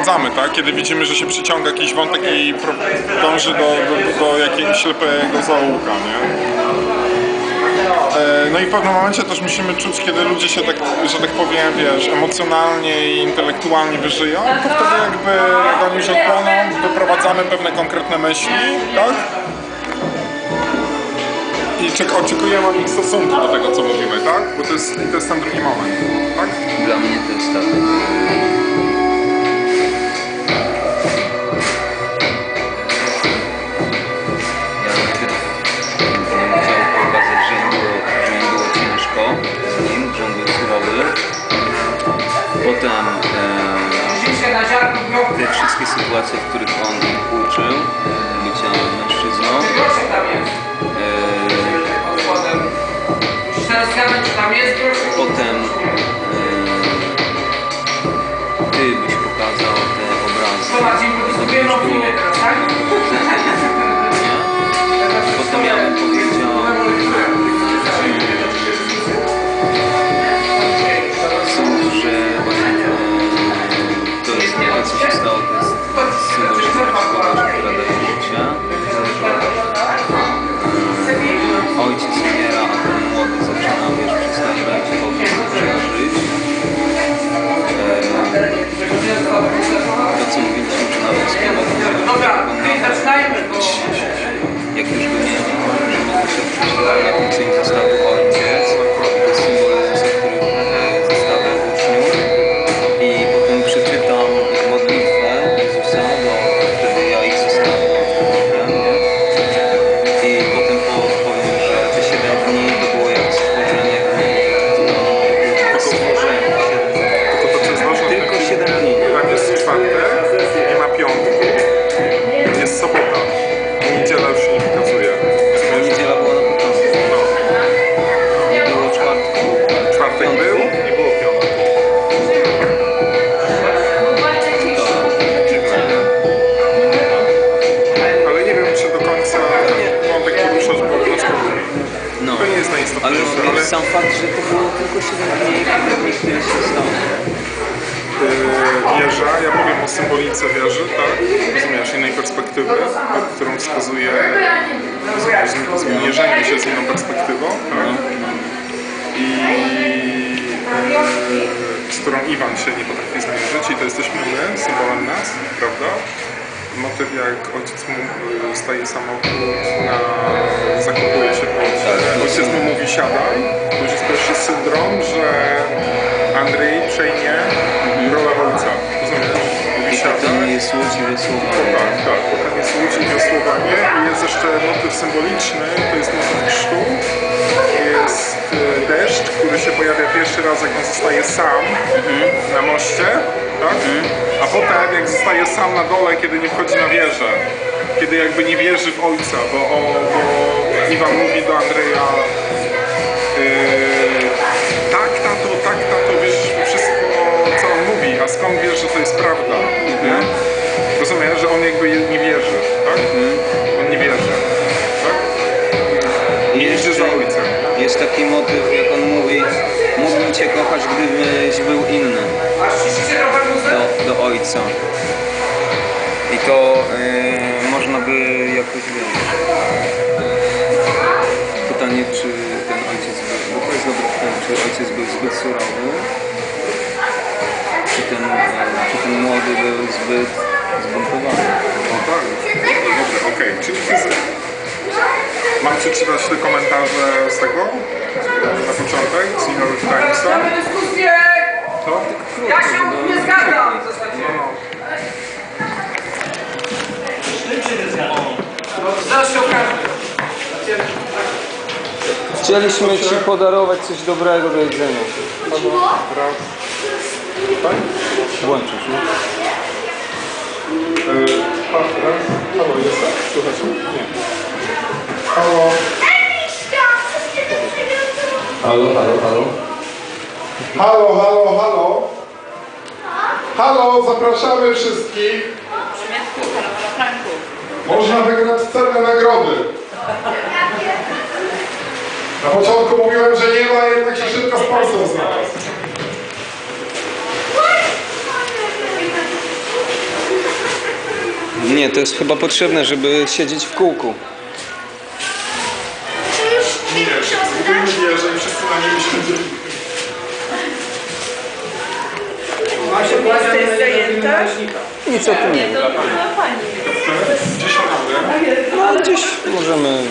doprowadzamy, tak? Kiedy widzimy, że się przyciąga jakiś wątek i dąży do, do, do jakiegoś ślepego zaułka, nie? E, No i w pewnym momencie też musimy czuć, kiedy ludzie się tak, że tak powiem, wiesz, emocjonalnie i intelektualnie wyżyją, to wtedy jakby, jak oni już odpłoną, wyprowadzamy pewne konkretne myśli, tak? I czek- oczekujemy od nich stosunku do tego, co mówimy, tak? Bo to jest, to jest ten drugi moment, tak? Dla mnie to jest tak. Wszystkie sytuacje, w których on ich uczył bycia mężczyzną. E, Potem e, ty byś pokazał te obrazy. By już było bo na spokojnie. No. To nie jest Ale najistotniejsze, wiesz, ale sam fakt, że to było tylko 7 dni, tyle się stało. yy, wieża, ja powiem o symbolice wieży, tak? Rozumiesz, innej perspektywy, którą wskazuje zmierzenie się z inną perspektywą, tak? I yy, z którą Iwan się nie potrafi zmierzyć i to jesteśmy my, symbolem nas, prawda? Motyw jak ojciec mu yy, staje samochód, na, mu mówi siadaj, to już jest pierwszy syndrom, że Andrzej przejmie rolę ojca, rozumiesz? Mówi To siadaj, jest łódź i wiosłowanie. tak, tak, potem jest łódź i wiosłowanie i jest jeszcze motyw symboliczny, to jest motyw chrztu. Jest e, deszcz, który się pojawia pierwszy raz, jak on zostaje sam na moście, tak? A potem, jak zostaje sam na dole, kiedy nie wchodzi na wieżę. Kiedy jakby nie wierzy w ojca, bo, o, bo Iwan mówi do Andrzeja yy, tak, tato, tak, tato, wiesz wszystko, co on mówi, a skąd wiesz, że to jest prawda? Nie? Rozumiesz, że on jakby nie wierzy, tak? On nie wierzy, tak? Nie idzie za ojcem. Jest taki motyw, jak on mówi, mógłbym Cię kochać, gdybyś był inny do, do ojca. I to y, można by jakoś wiedzieć. Zbyt surowy, czy ten, e, czy ten młody był zbyt zbuntowany. No tak. Dobrze, okej, czyli fizyk. Mam przeczytać te komentarze z tego? Na początek, z New York Timesa? Mamy dyskusję! To? Ja się Chcieliśmy Ci podarować coś dobrego do jedzenia. raz. Tak? Włączysz, nie? Yy, raz. Halo, jesteś? Słuchasz mnie? Nie. Halo. Halo, halo, halo. Halo, halo, halo. Halo, zapraszamy wszystkich. Można wygrać cenne nagrody. Na początku mówiłem, że nie ma, jednak się szybko sponsor znalazł. Nie, to jest chyba potrzebne, żeby siedzieć w kółku. Czy już film się rozgląda? Mówię, że wszyscy na nim siedzą. Właśnie jest zajęta. Nic o tym nie Nie, to pani. No, gdzieś możemy